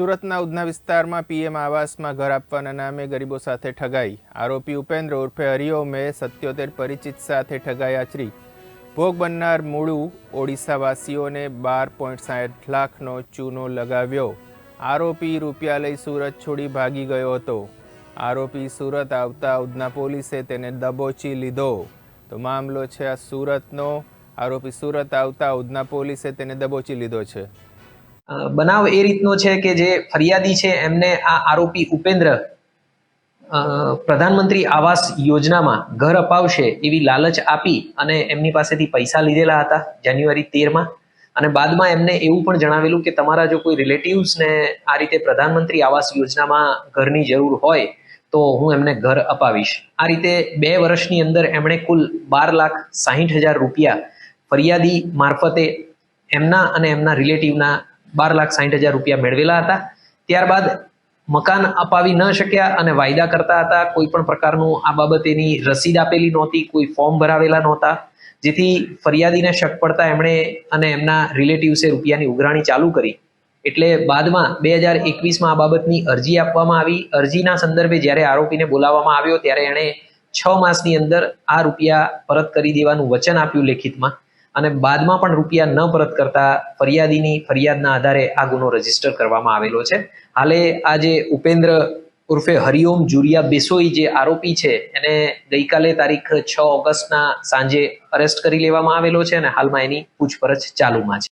સુરતના ઉધના વિસ્તારમાં પીએમ આવાસમાં ઘર આપવાના નામે ગરીબો સાથે ઠગાઈ. આરોપી ઉપેન્દ્ર ઉર્ફે હરિઓમે સત્યોતેર પરિચિત સાથે ઠગાઈ આચરી. ભોગ બનનાર મૂળું ઓડિશાવાસીઓને બાર પોઈન્ટ સાઠ લાખનો ચૂનો લગાવ્યો. આરોપી રૂપિયા લઈ સુરત છોડી ભાગી ગયો હતો. આરોપી સુરત આવતા ઉધના પોલીસે તેને દબોચી લીધો. તો મામલો છે આ સુરતનો. આરોપી સુરત આવતા ઉધના પોલીસે તેને દબોચી લીધો છે. બનાવ એ રીતનો છે કે જે ફરિયાદી છે, એમને આ આરોપી ઉપેન્દ્ર પ્રધાનમંત્રી આવાસ યોજનામાં ઘર અપાવશે એવી લાલચ આપી અને એમની પાસેથી પૈસા લીધેલા હતા જાન્યુઆરી તેરમાં. અને બાદમાં એમને એવું પણ જણાવેલું કે તમારા જો કોઈ રિલેટિવ્સને આ રીતે પ્રધાનમંત્રી આવાસ યોજનામાં ઘરની જરૂર હોય, તો હું એમને ઘર અપાવીશ. આ રીતે બે વર્ષની અંદર એમણે કુલ બાર લાખ સાહીઠ હજાર રૂપિયા ફરિયાદી મારફતે એમના અને એમના રિલેટિવના બાર લાખ સાહીઠ હજાર રૂપિયા મેળવેલા હતા. ત્યારબાદ મકાન અપાવી ન શક્યા અને વાયદા કરતા હતા. કોઈ પણ પ્રકારનું આ બાબતેની રસીદ આપેલી નહોતી, કોઈ ફોર્મ ભરાવેલા નહોતા. જેથી ફરિયાદીને શક પડતા એમણે અને એમના રિલેટિવ્સે રૂપિયાની ઉઘરાણી ચાલુ કરી. એટલે બાદમાં બે હજાર એકવીસમાં આ બાબતની અરજી આપવામાં આવી. અરજીના સંદર્ભે જ્યારે આરોપીને બોલાવવામાં આવ્યો, ત્યારે એણે છ માસની અંદર આ રૂપિયા પરત કરી દેવાનું વચન આપ્યું લેખિતમાં. અને બાદમાં પણ રૂપિયા ન પરત કરતા ફરિયાદીની ફરિયાદના આધારે આ ગુનો રજિસ્ટર કરવામાં આવેલો છે. હાલે આ જે ઉપેન્દ્ર ઉર્ફે હરિઓમ જુરિયા બેસોઈ જે આરોપી છે, એને ગઈકાલે તારીખ છ ઓગસ્ટના સાંજે અરેસ્ટ કરી લેવામાં આવેલો છે અને હાલમાં એની પૂછપરછ ચાલુમાં છે.